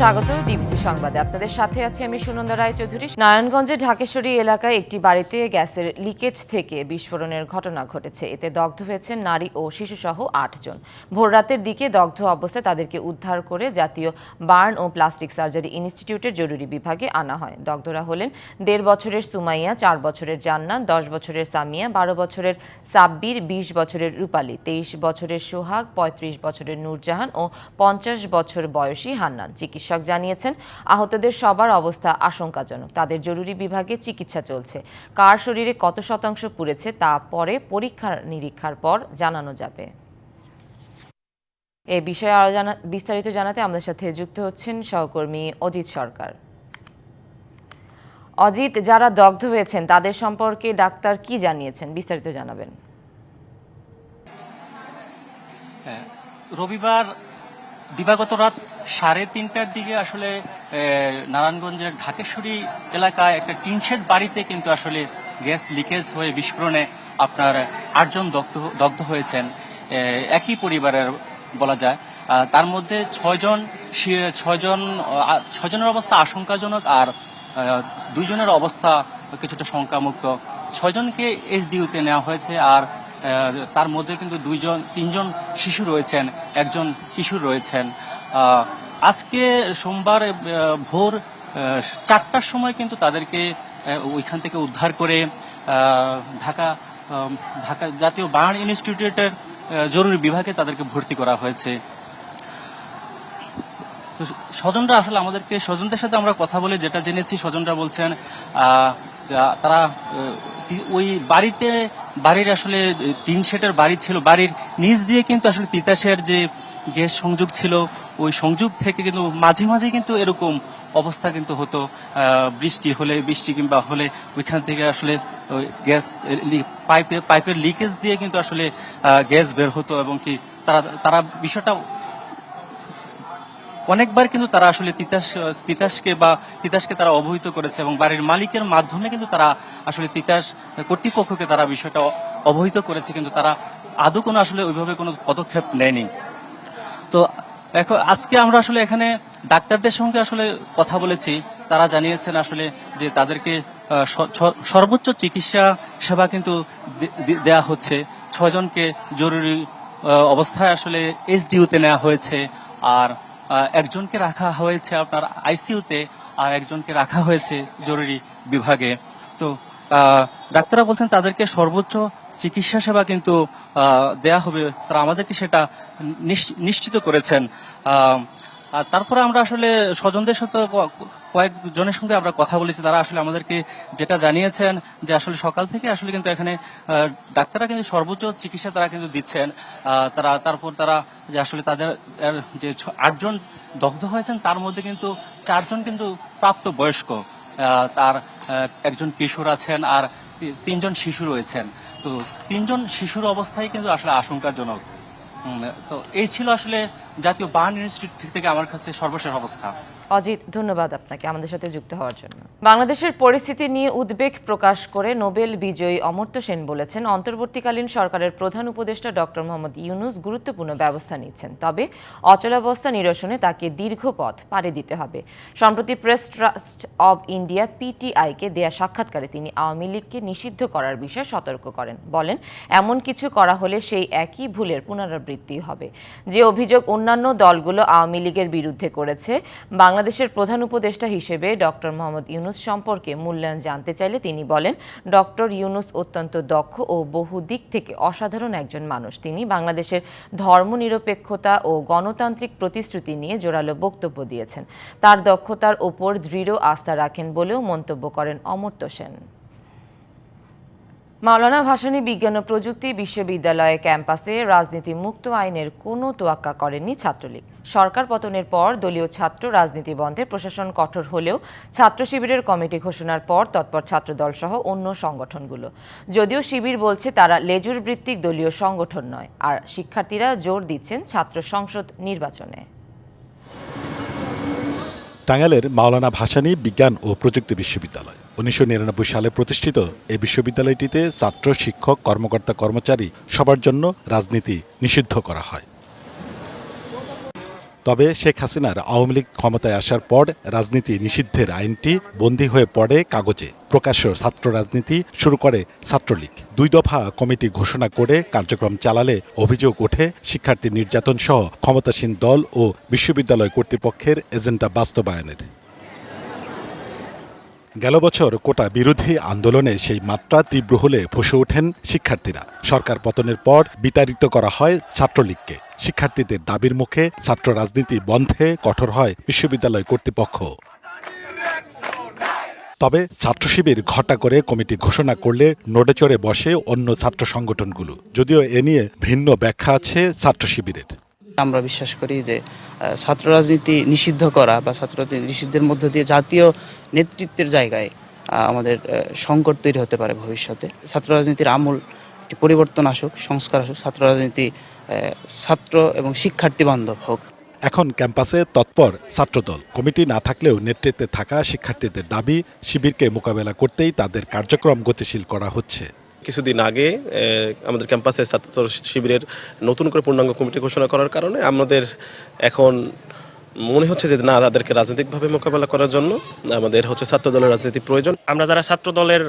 স্বাগত ডিবিসি সংবাদে। আপনাদের সাথে আছি আমি সুনন্দা রায় চৌধুরী নারায়ণগঞ্জের ঢাকেশ্বরী এলাকায় একটি বাড়িতে গ্যাসের লিকেজ থেকে বিস্ফোরণের ঘটনা ঘটেছে। এতে দগ্ধ হয়েছেন নারী ও শিশুসহ আটজন ভোররাতের দিকে দগ্ধ অবস্থায় তাদেরকে উদ্ধার করে জাতীয় বার্ন ও প্লাস্টিক সার্জারি ইনস্টিটিউটের জরুরি বিভাগে আনা হয়। দগ্ধরা হলেন দেড় বছরের সুমাইয়া, চার বছরের জান্নাত দশ বছরের সামিয়া, বারো বছরের সাব্বির, বিশ বছরের রূপালী, তেইশ বছরের সোহাগ, পঁয়ত্রিশ বছরের নূরজাহান ও পঞ্চাশ বছর বয়সী হান্নান। চিকিৎসক জানিয়েছেন আহতদের সবার অবস্থা আশঙ্কাজনক। তাদের জরুরি বিভাগে চিকিৎসা চলছে। কার শরীরে কত শতাংশ পুড়েছে তা পরে পরীক্ষা নিরীক্ষার পর জানানো যাবে। এ বিষয়ে আরও জানা বিস্তারিত জানাতে আমাদের সাথে যুক্ত হচ্ছেন সহকর্মী অজিত সরকার। অজিত যারা দগ্ধ হয়েছেন তাদের সম্পর্কে ডাক্তার কি জানিয়েছেন? বিস্তারিত জানাবেন। হ্যাঁ, রবিবার দিবাগত রাত সাড়ে তিনটার দিকে আসলে নারায়ণগঞ্জের ঢাকেশ্বরী এলাকায় একটা টিনশেড বাড়িতে কিন্তু আসলে গ্যাস লিকেজ হয়ে বিস্ফোরণে আপনার আটজন দগ্ধ হয়েছেন। একই পরিবারের বলা যায়। তার মধ্যে ছয়জন ছয়জন ছয়জনের অবস্থা আশঙ্কাজনক আর দুইজনের অবস্থা কিছুটা শঙ্কামুক্ত। ছয়জনকে এসডিউতে নেওয়া হয়েছে আর তার মধ্যে কিন্তু দুইজন, তিনজন শিশু রয়েছেন, একজন কিশোর রয়েছেন। আজকে সোমবার ভোর চারটার সময় কিন্তু তাদেরকে ওইখান থেকে উদ্ধার করে ঢাকা ঢাকা জাতীয় বার্ন ইনস্টিটিউটের জরুরি বিভাগে তাদেরকে ভর্তি করা হয়েছে। স্বজনরা আসলে আমাদেরকে, স্বজনদের সাথে আমরা কথা বলে যেটা জেনেছি, স্বজনরা বলছেন তারা ওই বাড়িতে, বাড়ির আসলে টিন শেটের বাড়ি ছিল। বাড়ির নিচ দিয়ে কিন্তু আসলে তিতাসের যে গ্যাস সংযোগ ছিল, ওই সংযোগ থেকে কিন্তু মাঝে মাঝে কিন্তু এরকম অবস্থা কিন্তু হতো। বৃষ্টি হলে, বৃষ্টি কিংবা হলে ওইখান থেকে আসলে গ্যাস পাইপে, পাইপের লিকেজ দিয়ে কিন্তু আসলে গ্যাস বের হতো এবং কি তারা তারা বিষয়টা অনেকবার কিন্তু তারা আসলে তিতাস, তিতাসকে বা তিতাসকে তারা অবহিত করেছে এবং বাড়ির মালিকের মাধ্যমে কিন্তু তারা আসলে তিতাস কর্তৃপক্ষকে তারা বিষয়টা অবহিত করেছে, কিন্তু তারা আদৌ কোনো আসলে ওইভাবে কোনো পদক্ষেপ নেয়নি। তো এখন আজকে আমরা আসলে এখানে ডাক্তারদের সঙ্গে আসলে কথা বলেছি। তারা জানিয়েছেন আসলে যে তাদেরকে সর্বোচ্চ চিকিৎসা সেবা কিন্তু দেয়া হচ্ছে। ছয়জনকে জরুরি অবস্থায় আসলে এসডিউতে নেওয়া হয়েছে। আর একজনকে রাখা হয়েছে আপনার আইসিইউতে আর একজনকে রাখা হয়েছে জরুরি বিভাগে। তো ডাক্তাররা বলছেন তাদেরকে সর্বোচ্চ চিকিৎসা সেবা কিন্তু দেয়া হবে। তারা আমাদেরকে সেটা নিশ- নিশ্চিত করেছেন। আর তারপরে আমরা আসলে স্বজনদের সাথে কয়েকজনের সঙ্গে আমরা কথা বলেছি। তারা আসলে আমাদেরকে যেটা জানিয়েছেন যে আসলে সকাল থেকে আসলে কিন্তু এখানে ডাক্তাররা কিন্তু সর্বোচ্চ চিকিৎসা তারা কিন্তু দিচ্ছেন। তারা, তারপর তারা যে আসলে তাদের যে আটজন দগ্ধ হয়েছেন, তার মধ্যে কিন্তু চারজন কিন্তু প্রাপ্ত বয়স্ক তার একজন কিশোর আছেন আর তিনজন শিশু রয়েছেন। তো তিনজন শিশুর অবস্থায় কিন্তু আসলে আশঙ্কাজনক। তো এই ছিল আসলে জাতীয় বার্ন ইনস্টিটিউট থেকে আমার কাছে সর্বশেষ অবস্থা। অজিত, ধন্যবাদ আপনাকে আমাদের সাথে যুক্ত হওয়ার জন্য। বাংলাদেশের পরিস্থিতি নিয়ে উদ্বেগ প্রকাশ করে নোবেল বিজয়ী অমর্ত্য সেন বলেছেন, অন্তর্বর্তীকালীন সরকারের প্রধান উপদেষ্টা ডক্টর মোহাম্মদ ইউনুস গুরুত্বপূর্ণ ব্যবস্থা নিচ্ছেন। তবে অচলাবস্থা নিরসনে তাকে দীর্ঘ পথ পাড়ি দিতে হবে। সম্প্রতি প্রেস ট্রাস্ট অব ইন্ডিয়া পিটিআইকে দেয়া সাক্ষাৎকারে তিনি আওয়ামী লীগকে নিষিদ্ধ করার বিষয়ে সতর্ক করেন। বলেন, এমন কিছু করা হলে সেই একই ভুলের পুনরাবৃত্তি হবে। যে অভিযোগ অন্যান্য দলগুলো আওয়ামী লীগের বিরুদ্ধে করেছে বাংলাদেশের প্রধান উপদেষ্টা হিসেবে ডক্টর মোহাম্মদ ইউনুস সম্পর্কে মূল্যায়ন জানতে চাইলে তিনি বলেন, ডক্টর ইউনুস অত্যন্ত দক্ষ ও বহু দিক থেকে অসাধারণ একজন মানুষ। তিনি বাংলাদেশের ধর্মনিরপেক্ষতা ও গণতান্ত্রিক প্রতিশ্রুতি নিয়ে জোরালো বক্তব্য দিয়েছেন। তার দক্ষতার ওপর দৃঢ় আস্থা রাখেন বলেও মন্তব্য করেন অমর্ত্য সেন। মাওলানা ভাসানী বিজ্ঞান ও প্রযুক্তি বিশ্ববিদ্যালয় ক্যাম্পাসে রাজনীতি মুক্ত আইনের কোনো তোয়াক্কা করেনি ছাত্রলীগ। সরকার পতনের পর দলীয় ছাত্র রাজনীতি বন্ধে প্রশাসন কঠোর হলেও ছাত্র শিবিরের কমিটি ঘোষণার পর তৎপর ছাত্রদল সহ অন্য সংগঠনগুলো। যদিও শিবির বলছে তারা লেজুর ভিত্তিক দলীয় সংগঠন নয়, আর শিক্ষার্থীরা জোর দিচ্ছেন ছাত্র সংসদ নির্বাচনে। টাঙ্গাইলের মাওলানা ভাসানী বিজ্ঞান ও প্রযুক্তি বিশ্ববিদ্যালয়। উনিশশো নিরানব্বই সালে প্রতিষ্ঠিত এই বিশ্ববিদ্যালয়টিতে ছাত্র, শিক্ষক, কর্মকর্তা, কর্মচারী সবার জন্য রাজনীতি নিষিদ্ধ করা হয়। তবে শেখ হাসিনার আওয়ামী লীগ ক্ষমতায় আসার পর রাজনীতি নিষিদ্ধের আইনটি বন্দী হয়ে পড়ে কাগজে। প্রকাশ্য ছাত্র রাজনীতি শুরু করে ছাত্রলীগ। দুই দফা কমিটি ঘোষণা করে কার্যক্রম চালালে অভিযোগ ওঠে, শিক্ষার্থী নির্যাতন সহ ক্ষমতাসীন দল ও বিশ্ববিদ্যালয় কর্তৃপক্ষের এজেন্ডা বাস্তবায়নের। গেল বছর কোটা বিরোধী আন্দোলনে সেই মাত্রা তীব্র হলে ফুসে ওঠেন শিক্ষার্থীরা। সরকার পতনের পর বিতাড়িত করা হয় ছাত্রলীগকে। শিক্ষার্থীদের দাবির মুখে ছাত্র রাজনীতি বন্ধে কঠোর হয় বিশ্ববিদ্যালয় কর্তৃপক্ষ। তবে ছাত্র শিবির ঘটা করে কমিটি ঘোষণা করলে নড়ে চড়ে বসে অন্য ছাত্র সংগঠনগুলো। যদিও এ নিয়ে ভিন্ন ব্যাখ্যা আছে ছাত্র শিবিরের। আমরা বিশ্বাস করি যে ছাত্র রাজনীতি নিষিদ্ধ করা বা ছাত্র নিষিদ্ধের মধ্য দিয়ে জাতীয় নেতৃত্বের জায়গায় আমাদের সংকট তৈরি হতে পারে ভবিষ্যতে। ছাত্র রাজনীতির আমূল একটি পরিবর্তন আসুক সংস্কার আসুক ছাত্র রাজনীতি ছাত্র এবং শিক্ষার্থী বান্ধব হোক। এখন ক্যাম্পাসে তৎপর ছাত্রদল। কমিটি না থাকলেও নেতৃত্বে থাকা শিক্ষার্থীদের দাবি শিবিরকে মোকাবেলা করতেই তাদের কার্যক্রম গতিশীল করা হচ্ছে। কিছুদিন আগে আমাদের ক্যাম্পাসে ছাত্র শিবিরের নতুন করে পূর্ণাঙ্গ কমিটি ঘোষণা করার কারণে আমাদের এখন মনে হচ্ছে যে না তাদেরকে রাজনৈতিকভাবে মোকাবেলা করার জন্য আমাদের হচ্ছে ছাত্র দলের রাজনীতি প্রয়োজন। আমরা যারা ছাত্র দলের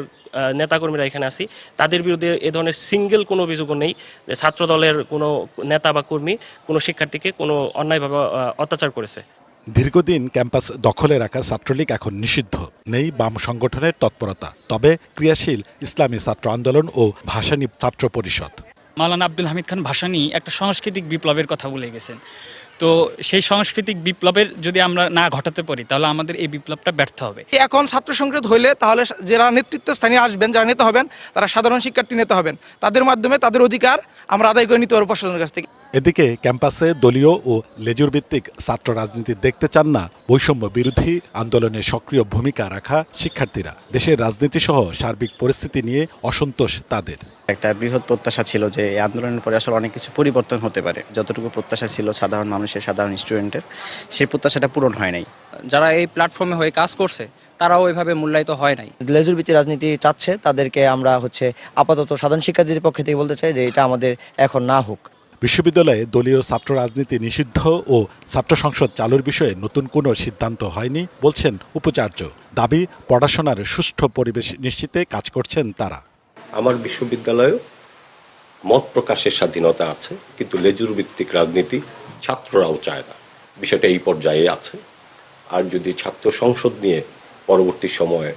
নেতাকর্মীরা এখানে আছি তাদের বিরুদ্ধে এ ধরনের সিঙ্গেল কোনো অভিযোগও নেই যে ছাত্র দলের কোনো নেতা বা কর্মী কোনো শিক্ষার্থীকে কোনো অন্যায়ভাবে অত্যাচার করেছে। দীর্ঘদিন ক্যাম্পাস দখলে রাখা ছাত্রলীগ এখন নিষিদ্ধ। নেই বাম সংগঠনের তৎপরতা। তবে ক্রিয়াশীল ইসলামী ছাত্র আন্দোলন ও ভাসানী ছাত্র পরিষদ। মাওলানা আব্দুল হামিদ খান ভাসানী একটা সাংস্কৃতিক বিপ্লবের কথা বলে গেছেন। তো সেই সাংস্কৃতিক বিপ্লবের যদি আমরা না ঘটাতে পারি, তাহলে আমাদের এই বিপ্লবটা ব্যর্থ হবে। এখন ছাত্র সংসদ হইলে তাহলে যারা নেতৃত্ব স্থানীয় আসবেন, যারা নেতা হবেন, তারা সাধারণ শিক্ষার্থী নেতা হবেন। তাদের মাধ্যমে তাদের অধিকার আমরা আদায় করে নিতে পারব প্রশাসনের কাছ থেকে। এদিকে ক্যাম্পাসে দলীয় ও লেজুর ভিত্তিক ছাত্র রাজনীতি দেখতে চান না বৈষম্য বিরোধী আন্দোলনে সক্রিয় ভূমিকা রাখা শিক্ষার্থীরা। দেশের রাজনীতি সহ সার্বিক পরিস্থিতি নিয়ে অসন্তোষ তাদের। একটা বৃহৎ প্রত্যাশা ছিল যে এই আন্দোলনের পরে আসলে অনেক কিছু পরিবর্তন হতে পারে। যতটুকু প্রত্যাশা ছিল সাধারণ মানুষের সাধারণ স্টুডেন্টের সেই প্রত্যাশাটা পূরণ হয় নাই। যারা এই প্ল্যাটফর্মে হয়ে কাজ করছে তারাও ওইভাবে মূল্যায়িত হয় নাই। লেজুর ভিত্তিক রাজনীতি চাচ্ছে তাদেরকে আমরা হচ্ছে আপাতত সাধারণ শিক্ষার্থীদের পক্ষ থেকে বলতে চাই যে এটা আমাদের এখন না হোক। বিশ্ববিদ্যালয়ে দলীয় ছাত্র রাজনীতি নিষিদ্ধ ও ছাত্র সংসদ চালুর বিষয়ে নতুন কোনো সিদ্ধান্ত হয়নি বলছেন উপাচার্য। দাবি, পড়াশোনার সুষ্ঠু পরিবেশ নিশ্চিতে কাজ করছেন তারা। আমার বিশ্ববিদ্যালয়েও মত প্রকাশের স্বাধীনতা আছে, কিন্তু লেজুর ভিত্তিক রাজনীতি ছাত্ররাও চায় না। বিষয়টা এই পর্যায়ে আছে। আর যদি ছাত্র সংসদ নিয়ে পরবর্তী সময়ে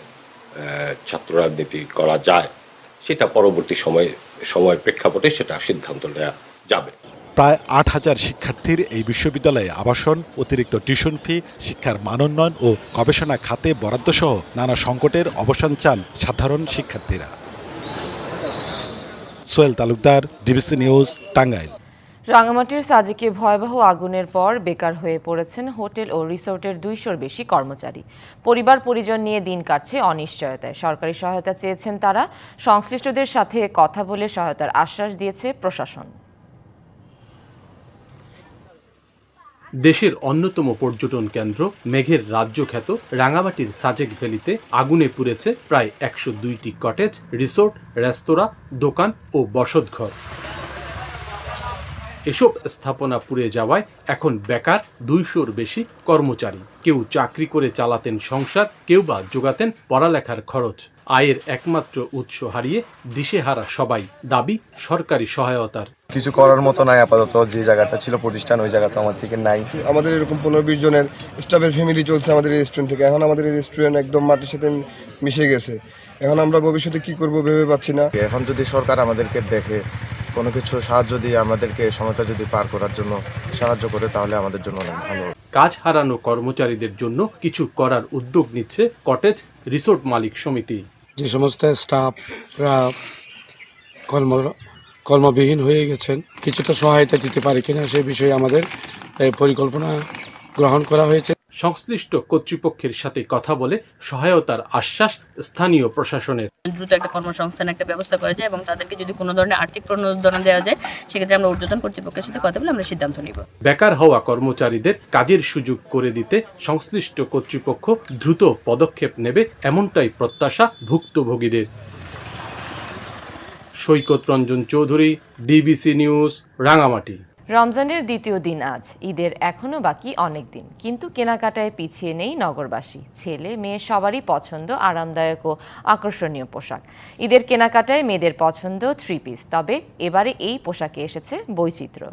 ছাত্র রাজনীতি করা যায়, সেটা পরবর্তী সময়ে, সময়ের প্রেক্ষাপটে সেটা সিদ্ধান্ত নেওয়া যাবে। প্রায় আট হাজার শিক্ষার্থীর এই বিশ্ববিদ্যালয়ে আবাসন অতিরিক্ত টিউশন ফি শিক্ষার মানোন্নয়ন ও গবেষণা খাতে বরাদ্দসহ নানা সংকটের অবসান চান সাধারণ শিক্ষার্থীরা। Sohel Talukdar DBC news Tangail. রাঙামাটির সাজেকে ভয়াবহ আগুনের পর বেকার হয়ে পড়েছেন হোটেল ও রিসোর্টের দুইশোর বেশি কর্মচারী। পরিবার পরিজন নিয়ে দিন কাটছে অনিশ্চয়তায়। সরকারি সহায়তা চেয়েছেন তারা। সংশ্লিষ্টদের সাথে কথা বলে সহায়তার আশ্বাস দিয়েছে প্রশাসন। দেশের অন্যতম পর্যটন কেন্দ্র মেঘের রাজ্য খ্যাত রাঙামাটির সাজেক ভ্যালিতে আগুনে পুড়েছে প্রায় একশো দুইটি কটেজ, রিসোর্ট, রেস্তোরাঁ, দোকান ও বসতঘর। এসব স্থাপনা পুড়ে যাওয়ায় এখন বেকার দুইশোর বেশি কর্মচারী। কেউ চাকরি করে চালাতেন সংসার কেউ বা যোগাতেন পড়ালেখার খরচ। আয়ের একমাত্র উৎস হারিয়ে দিশেহারা সবাই দাবি সরকারি সহায়তার। কিছু করার মতো নাই আপাতত যে জায়গাটা ছিল প্রতিষ্ঠান ওই জায়গাটা আমার থেকে নাই। আমাদের এরকম পনেরো বিশ জনের স্টাফের ফ্যামিলি চলছে আমাদের রেস্টুরেন্ট থেকে। এখন আমাদের রেস্টুরেন্ট একদম মাটির সাথে মিশে গেছে। এখন আমরা ভবিষ্যতে কি করব ভেবে পাচ্ছি না। এখন যদি সরকার আমাদেরকে দেখে কোনো কিছু সাহায্য দিয়ে আমাদেরকে সময়টা যদি পার করার জন্য সাহায্য করে তাহলে আমাদের জন্য অনেক ভালো। কাজ হারানো কর্মচারীদের জন্য কিছু করার উদ্যোগ নিচ্ছে কটেজ রিসোর্ট মালিক সমিতি। যে সমস্ত স্টাফরা কর্ম কর্মবিহীন হয়ে গেছেন কিছুটা সহায়তা দিতে পারে কিনা সেই বিষয়ে আমাদের পরিকল্পনা গ্রহণ করা হয়েছে। সংশ্লিষ্ট কর্তৃপক্ষের সাথে কথা বলে সহায়তার আশ্বাস স্থানীয় প্রশাসনের। দ্রুত একটা কর্মসংস্থান একটা ব্যবস্থা করা যায় এবং তাদেরকে যদি কোনো ধরনের আর্থিক প্রণোদনা দেওয়া যায় সেক্ষেত্রে আমরা ঊর্ধ্বতন কর্তৃপক্ষের সাথে কথা বলে আমরা সিদ্ধান্ত নিব। বেকার হওয়া কর্মচারীদের কাজের সুযোগ করে দিতে সংশ্লিষ্ট কর্তৃপক্ষ দ্রুত পদক্ষেপ নেবে এমনটাই প্রত্যাশা ভুক্তভোগীদের। Saikat Ranjan Chowdhury DBC news Rangamati. রমজানের দ্বিতীয় দিন আজ, ঈদের এখনও বাকি অনেক দিন। কিন্তু কেনাকাটায় পিছিয়ে নেই নগরবাসী। ছেলে, মেয়ে সবারই পছন্দ আরামদায়ক ও আকর্ষণীয় পোশাক। ঈদের কেনাকাটায় মেয়েদের পছন্দ থ্রি পিস তবে এবারে এই পোশাকে এসেছে বৈচিত্র্য।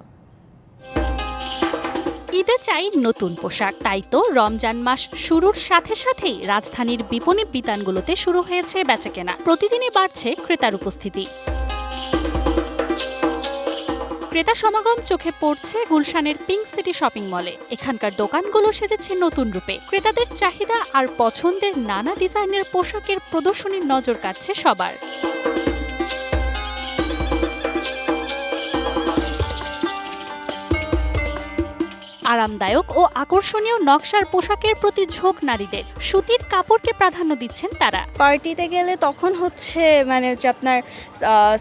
ঈদে চাই নতুন পোশাক। তাই তো রমজান মাস শুরুর সাথে সাথেই রাজধানীর বিপণী বিতানগুলোতে শুরু হয়েছে বেচাকেনা। প্রতিদিনই বাড়ছে ক্রেতার উপস্থিতি। ক্রেতা সমাগম চোখে পড়ছে গুলশানের পিঙ্ক সিটি শপিং মলে। এখানকার দোকানগুলো সেজেছে নতুন রূপে। ক্রেতাদের চাহিদা আর পছন্দের নানা ডিজাইনের পোশাকের প্রদর্শনীর নজর কাটছে সবার। আরামদায়ক ও আকর্ষণীয় নকশার পোশাকের প্রতি ঝোঁক নারীদের। সুতির কাপড়কে প্রাধান্য দিচ্ছেন তারা। পার্টিতে গেলে তখন হচ্ছে মানে হচ্ছে আপনার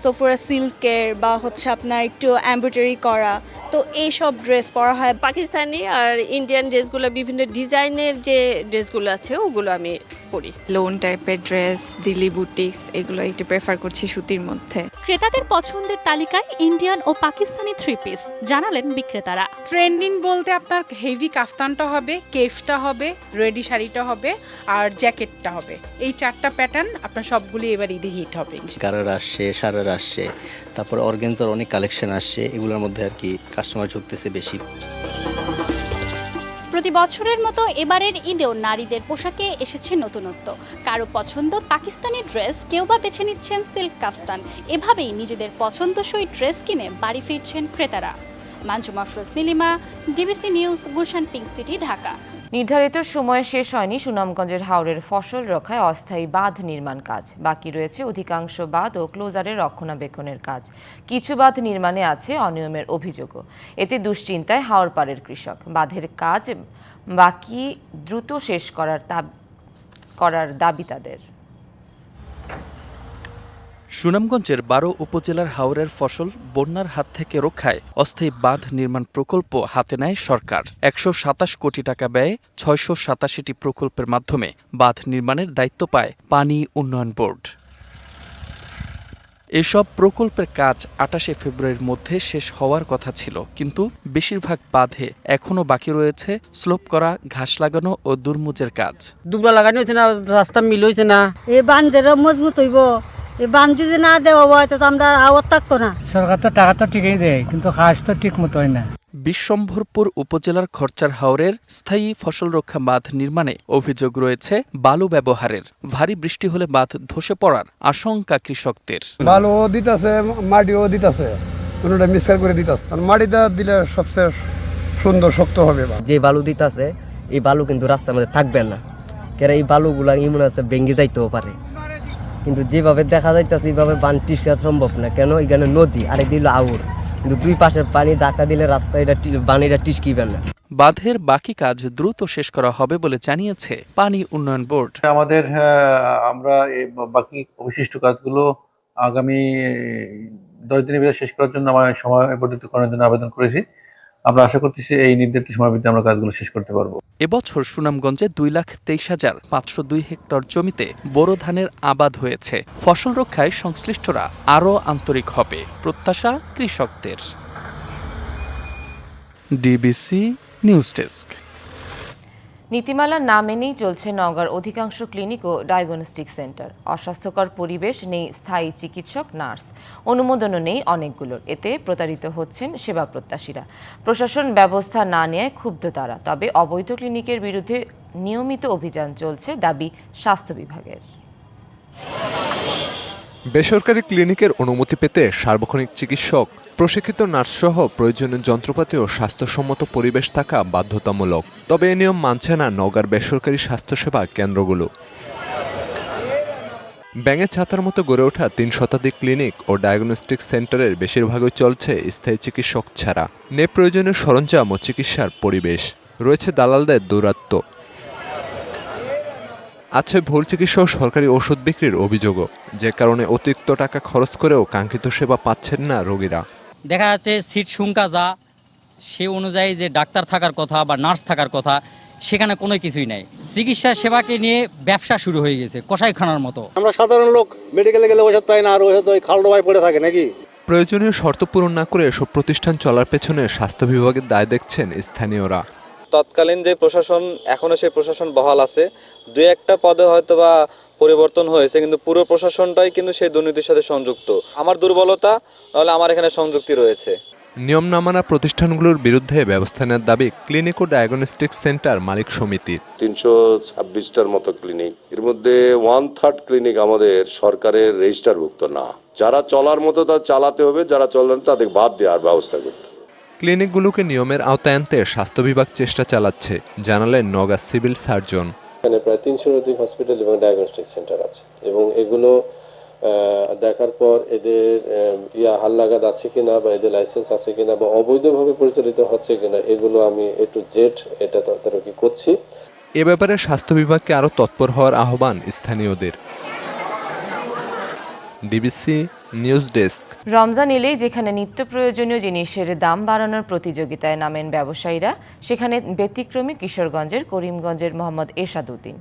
সোফোরা সিল্কের বা হচ্ছে আপনার একটু এমব্রয়ডারি করা। তো এইসব ড্রেস পরা হয়। পাকিস্তানি আর ইন্ডিয়ান ড্রেসগুলো বিভিন্ন ডিজাইনের যে ড্রেসগুলো আছে ওগুলো আমি পরি। লোন টাইপের ড্রেস দিল্লি বুটিক্স এগুলো একটু প্রেফার করছি সুতির মধ্যে। ক্রেতাদের পছন্দের তালিকায় ইন্ডিয়ান ও পাকিস্তানি থ্রি পিস জানালেন বিক্রেতারা। ট্রেন্ডিং বলতে আপনার হেভি কাফতানটা হবে কেফটা হবে রেডি শাড়িটা হবে আর জ্যাকেটটা হবে। এই চারটা প্যাটার্ন আপনার সবগুলি এবার ঈদে হিট হবে। গারার আসছে সারার আসছে তারপর অর্গেনজার অনেক কালেকশন আসছে এগুলোর মধ্যে আর কি কাস্টমার ঝুঁকতেছে বেশি। প্রতি বছরের মতো এবারের ঈদেও নারীদের পোশাকে এসেছে নতুনত্ব। কারও পছন্দ পাকিস্তানি ড্রেস, কেউ বা বেছে নিচ্ছেন সিল্ক কাফতান। এভাবেই নিজেদের পছন্দসই ড্রেস কিনে বাড়ি ফিরছেন ক্রেতারা। Manjuma Firoz Nilima, DBC news, Gulshan pink city, Dhaka. নির্ধারিত সময়ে শেষ হয়নি সুনামগঞ্জের হাওরের ফসল রক্ষায় অস্থায়ী বাঁধ নির্মাণ কাজ। বাকি রয়েছে অধিকাংশ বাঁধ ও ক্লোজারের রক্ষণাবেক্ষণের কাজ। কিছু বাঁধ নির্মাণে আছে অনিয়মের অভিযোগও। এতে দুশ্চিন্তায় হাওড় পাড়ের কৃষক। বাঁধের কাজ বাকি দ্রুত শেষ করার করার দাবি তাদের। সুনামগঞ্জের বারো উপজেলার হাওরের ফসল বন্যার হাত থেকে রক্ষায় অস্থায়ী বাঁধ নির্মাণ প্রকল্প হাতে নেয় সরকার। একশো সাতাশ কোটি টাকা ব্যয়ে ছয়শো সাতাশিটি প্রকল্পের মাধ্যমে বাঁধ নির্মাণের দায়িত্ব পায় পানি উন্নয়ন বোর্ড। এসব প্রকল্পের কাজ আটাশে ফেব্রুয়ারির মধ্যে শেষ হওয়ার কথা ছিল কিন্তু বেশিরভাগ বাঁধে এখনও বাকি রয়েছে স্লোপ করা ঘাস লাগানো ও দুর্মুজের কাজ। দুবলা লাগানো হয়েছে না রাস্তা মিল হয়েছে না। এই বান্ধেরও মজবুত হইব। বান যদি না দেওয়া হয় তো আমরা আওয়াজ থাকতো না। সরকার তো টাকা তো ঠিকই দেয় কিন্তু কাজ তো ঠিক মতো হয় না। বিশ্বম্ভরপুর উপজেলার খরচার হাওরের স্থায়ী ফসল রক্ষা বাঁধ নির্মাণে অভিযোগ রয়েছে বালু ব্যবহারের। ভারী বৃষ্টি হলে বাঁধ ধসে পড়ার আশঙ্কা কৃষকদের। বালুও দিতেছে মাটিও দিতেছে কোনোটা মিক্সার করে দিতেছে। মাটিটা দিলে সবচেয়ে সুন্দর শক্ত হবে যে বালু দিতাছে এই বালু কিন্তু রাস্তার মধ্যে থাকবে না। কেন এই বালুগুলা ইমন আছে ভেঙে যাইতেও পারে। কিন্তু যেভাবে দেখা যাইতেছে এইভাবে বান টিসকা সম্ভব না। কেন? এখানে নদী আর দিল আউর। কিন্তু দুই পাশে পানি ধাক্কা দিলে রাস্তা এটা বানিটা টিসকিবে না। বাঁধের বাকি কাজ দ্রুত শেষ করা হবে বলে জানিয়েছে পানি উন্নয়ন বোর্ড। আমাদের আহ, আমরা এই বাকি অবশিষ্ট কাজগুলো আগামী দশ দিনের ভিতরে শেষ করার জন্য আমার সময় পর্যন্ত করার জন্য আবেদন করেছি। আমরা আশা করতেছি এই নির্ধারিত সময়ের ভিতরে আমরা কাজগুলো শেষ করতে পারব। এবছর সুনামগঞ্জে দুই লাখ তেইশ হাজার পাঁচশো দুই হেক্টর জমিতে বোরো ধানের আবাদ হয়েছে। ফসল রক্ষায় সংশ্লিষ্টরা আরও আন্তরিক হবে। প্রত্যাশা কৃষকদের। DBC news desk. নীতিমালা না মেনেই চলছে নওগাঁর অধিকাংশ ক্লিনিক ও ডায়াগনস্টিক সেন্টার। অস্বাস্থ্যকর পরিবেশ নেই স্থায়ী চিকিৎসক, নার্স। অনুমোদনও নেই অনেকগুলোর। এতে প্রতারিত হচ্ছেন সেবা প্রত্যাশীরা। প্রশাসন ব্যবস্থা না নেয় ক্ষুব্ধ তারা, তবে অবৈধ ক্লিনিকের বিরুদ্ধে নিয়মিত অভিযান চলছে দাবি স্বাস্থ্য বিভাগের। বেসরকারি ক্লিনিকের অনুমতি পেতে সার্বক্ষণিক চিকিৎসক প্রশিক্ষিত নার্সসহ প্রয়োজনীয় যন্ত্রপাতি ও স্বাস্থ্যসম্মত পরিবেশ থাকা বাধ্যতামূলক। তবে এ নিয়ম মানছে না নগার বেসরকারি স্বাস্থ্যসেবা কেন্দ্রগুলো। ব্যাঙে ছাতার মতো গড়ে ওঠা তিন শতাধিক ক্লিনিক ও ডায়াগনস্টিক সেন্টারের বেশিরভাগই চলছে স্থায়ী চিকিৎসক ছাড়া। নে প্রয়োজনীয় সরঞ্জাম ও চিকিৎসার পরিবেশ। রয়েছে দালালদের দৌরাত্ম্য আছে ভুল চিকিৎসা সরকারি ওষুধ বিক্রির অভিযোগও। যে কারণে অতিরিক্ত টাকা খরচ করেও কাঙ্ক্ষিত সেবা পাচ্ছেন না রোগীরা। দেখা যাচ্ছে সিট সংখ্যা যা সে অনুযায়ী যে ডাক্তার থাকার কথা বা নার্স থাকার কথা সেখানে কোনো কিছুই নাই। চিকিৎসা সেবাকে নিয়ে ব্যবসা শুরু হয়ে গেছে কষাইখানার মতো। আমরা সাধারণ লোক মেডিকেলে গেলে ওষুধ পাই না আর ওষুধ ওই খাল ডোবায় পড়ে থাকে নাকি? প্রয়োজনীয় শর্ত পূরণ না করে এসব প্রতিষ্ঠান চলার পেছনে স্বাস্থ্য বিভাগের দায় দেখছেন স্থানীয়রা। তৎকালীন যে প্রশাসন এখনও সেই প্রশাসন বহাল আছে। দুই একটা পদে হয়তো বা পরিবর্তন হয়েছে কিন্তু পুরো প্রশাসনটাই কিন্তু সেই দুর্নীতির সাথে সংযুক্ত। আমার দুর্বলতা নাহলে আমার এখানে সংযুক্তি রয়েছে। নিয়ম না মানা প্রতিষ্ঠানগুলোর বিরুদ্ধে ব্যবস্থা নেওয়ার দাবি ক্লিনিক ও ডায়াগনস্টিক সেন্টার মালিক সমিতির। তিনশো ছাব্বিশটার মতো ক্লিনিক। এর মধ্যে ওয়ান থার্ড ক্লিনিক আমাদের সরকারের রেজিস্টারভুক্ত না। যারা চলার মতো তা চালাতে হবে যারা চলেন তাদের বাদ দেওয়ার ব্যবস্থা করতে ক্লিনিকগুলোকে নিয়মের আওতায় আনতে স্বাস্থ্য বিভাগ চেষ্টা চালাচ্ছে জানালেন নগা সিভিল সার্জন। এখানে প্রায় তিনশোর অধিক হসপিটাল এবং ডায়াগনস্টিক সেন্টার আছে। এবং এগুলো দেখার পর এদের ইয়া হাল্লাগাদ আছে কিনা বা এদের লাইসেন্স আছে কিনা বা অবৈধভাবে পরিচালিত হচ্ছে কিনা, এগুলো আমি এ টু জেড এটা তদারকি করছি। এ ব্যাপারে স্বাস্থ্য বিভাগকে আরও তৎপর হওয়ার আহ্বান স্থানীয়দের। DBC news desk. রমজান এলেই যেখানে নিত্য প্রয়োজনীয় জিনিসের দাম বাড়ানোর প্রতিযোগিতায় নামেন ব্যবসায়ীরা সেখানে ব্যতিক্রমী কিশোরগঞ্জের করিমগঞ্জের মোহাম্মদ এরশাদ উদ্দিন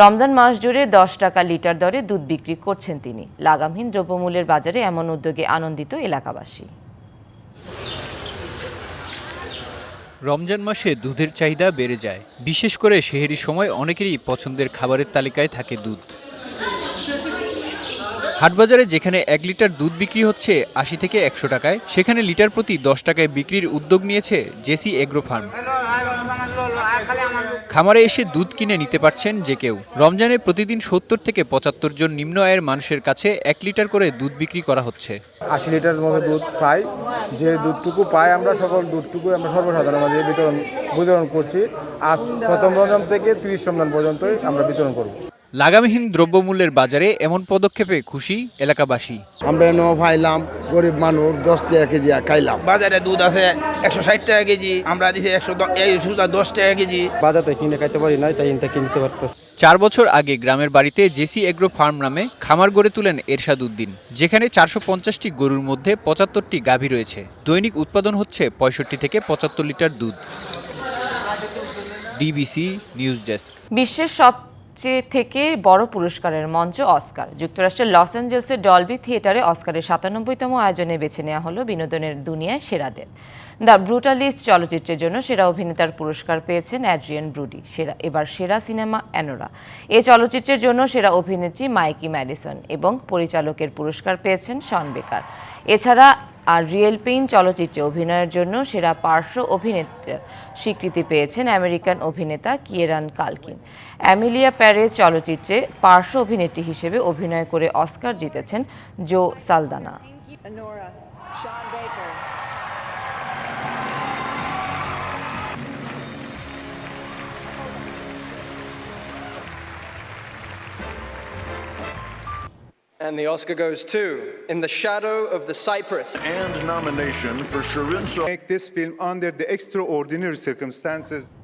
রমজান মাস জুড়ে দশ টাকা লিটার দরে দুধ বিক্রি করছেন তিনি। লাগামহীন দ্রব্যমূল্যের বাজারে এমন উদ্যোগে আনন্দিত এলাকাবাসী। রমজান মাসে দুধের চাহিদা বেড়ে যায়। বিশেষ করে সেহেরি সময় অনেকেরই পছন্দের খাবারের তালিকায় থাকে দুধ। হাটবাজারে যেখানে এক লিটার দুধ বিক্রি হচ্ছে আশি থেকে একশো টাকায়, সেখানে লিটার প্রতি দশ টাকায় বিক্রির উদ্যোগ নিয়েছে জেসি এগ্রো ফার্ম। খামারে এসে দুধ কিনে নিতে পারছেন যে কেউ। রমজানে প্রতিদিন সত্তর থেকে পঁচাত্তর জন নিম্ন আয়ের মানুষের কাছে এক লিটার করে দুধ বিক্রি করা হচ্ছে। আশি লিটার মতো দুধ পাই। যে দুধটুকু পাই আমরা সকল দুধটুকু আমরা সর্বসাধারণ মাঝে বিতরণ বিতরণ করছি। আজ প্রথম রমজান থেকে তিরিশ রমজান পর্যন্তই আমরা বিতরণ করব। লাগামহীন দ্রব্যমূল্যের বাজারে এমন পদক্ষেপে খুশি এলাকাবাসী। আমরা এনে ভাইলাম গরিব মানুষ দশ টাকা কেজি খাইলাম। বাজারে দুধ আছে একশো ষাট টাকা কেজি আমরা দিছি একশো সুদা দশ টাকা কেজি। বাজারে কিনে খাইতে পারি না তাই ইনটা কিনতে পারতেছি। চার বছর আগে গ্রামের বাড়িতে জেসি এগ্রো ফার্ম নামে খামার গড়ে তুলেন এরশাদ উদ্দিন। যেখানে চারশো পঞ্চাশটি গরুর মধ্যে পঁচাত্তরটি গাভী রয়েছে। দৈনিক উৎপাদন হচ্ছে পঁয়ষট্টি থেকে পঁচাত্তর লিটার দুধ। DBC news desk. বিশ্বের সবচেয়ে থেকে বড় পুরস্কারের মঞ্চ অস্কার। যুক্তরাষ্ট্রের লস অ্যাঞ্জেলসের ডলবি থিয়েটারে অস্কারের সাতানব্বইতম আয়োজনে বেছে নেওয়া হলো বিনোদনের দুনিয়ায় সেরাদের দ্য ব্রুটালিস্ট চলচ্চিত্রের জন্য সেরা অভিনেতার পুরস্কার পেয়েছেন অ্যাড্রিয়ান ব্রুডি, সেরা এবার সেরা সিনেমা অ্যানোরা। এ চলচ্চিত্রের জন্য সেরা অভিনেত্রী মাইকি ম্যাডিসন এবং পরিচালকের পুরস্কার পেয়েছেন শন বেকার। এছাড়া আর রিয়েল পেইন চলচ্চিত্রে অভিনয়ের জন্য সেরা পার্শ্ব অভিনেত্রীর স্বীকৃতি পেয়েছেন আমেরিকান অভিনেতা কিয়েরান কালকিন। অ্যামিলিয়া প্যারেজ চলচ্চিত্রে পার্শ্ব অভিনেত্রী হিসেবে অভিনয় করে অস্কার জিতেছেন জো Saldana And the Oscar goes to In the Shadow of the Cypress. And nomination for Sharon So. Make this film under the extraordinary circumstances.